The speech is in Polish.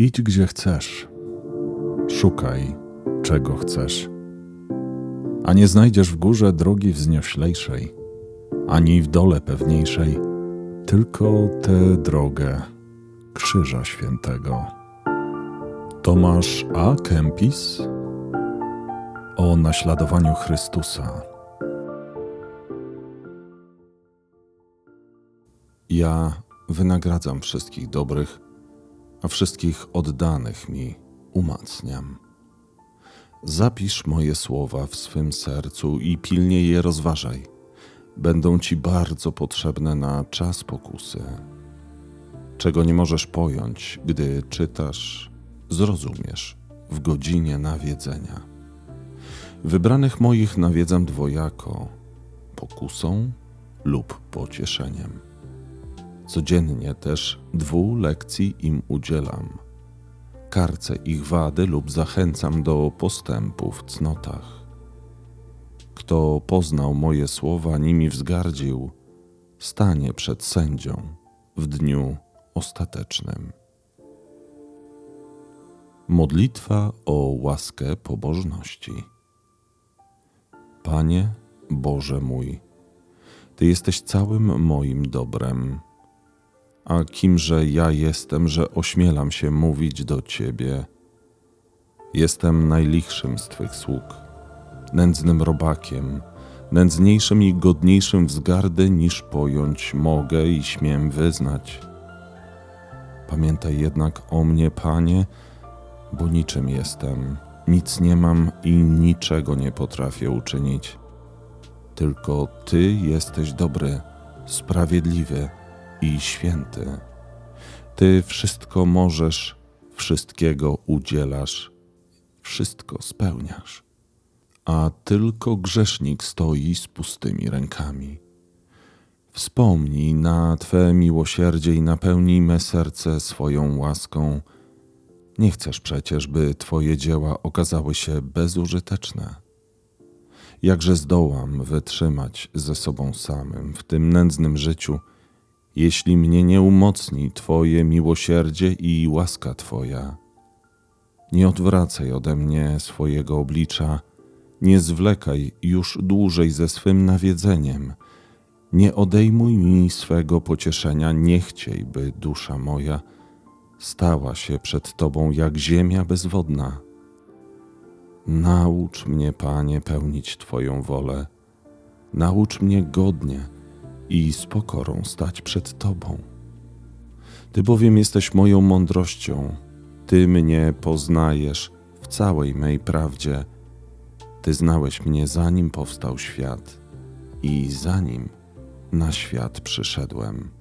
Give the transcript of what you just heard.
Idź gdzie chcesz, szukaj czego chcesz, a nie znajdziesz w górze drogi wznioślejszej, ani w dole pewniejszej, tylko tę drogę Krzyża Świętego. Tomasz A. Kempis o naśladowaniu Chrystusa. Ja wynagradzam wszystkich dobrych, a wszystkich oddanych mi umacniam. Zapisz moje słowa w swym sercu i pilnie je rozważaj. Będą ci bardzo potrzebne na czas pokusy. Czego nie możesz pojąć, gdy czytasz, zrozumiesz w godzinie nawiedzenia. Wybranych moich nawiedzam dwojako pokusą lub pocieszeniem. Codziennie też dwu lekcji im udzielam. Karcę ich wady lub zachęcam do postępu w cnotach. Kto poznał moje słowa, nimi wzgardził, stanie przed sędzią w dniu ostatecznym. Modlitwa o łaskę pobożności. Panie Boże mój, Ty jesteś całym moim dobrem a kimże ja jestem, że ośmielam się mówić do Ciebie? Jestem najlichszym z Twych sług, nędznym robakiem, nędzniejszym i godniejszym wzgardy niż pojąć mogę i śmiem wyznać. Pamiętaj jednak o mnie, Panie, bo niczym jestem, nic nie mam i niczego nie potrafię uczynić. Tylko Ty jesteś dobry, sprawiedliwy i święty. Ty wszystko możesz, wszystkiego udzielasz, wszystko spełniasz, a tylko grzesznik stoi z pustymi rękami. Wspomnij na Twe miłosierdzie i napełnij me serce swoją łaską. Nie chcesz przecież, by Twoje dzieła okazały się bezużyteczne. Jakże zdołam wytrzymać ze sobą samym w tym nędznym życiu, jeśli mnie nie umocni Twoje miłosierdzie i łaska Twoja. Nie odwracaj ode mnie swojego oblicza, nie zwlekaj już dłużej ze swym nawiedzeniem. Nie odejmuj mi swego pocieszenia, nie chciej, by dusza moja stała się przed Tobą jak ziemia bezwodna. Naucz mnie, Panie, pełnić Twoją wolę. Naucz mnie godnie i z pokorą stać przed Tobą. Ty bowiem jesteś moją mądrością, Ty mnie poznajesz w całej mej prawdzie. Ty znałeś mnie zanim powstał świat i zanim na świat przyszedłem.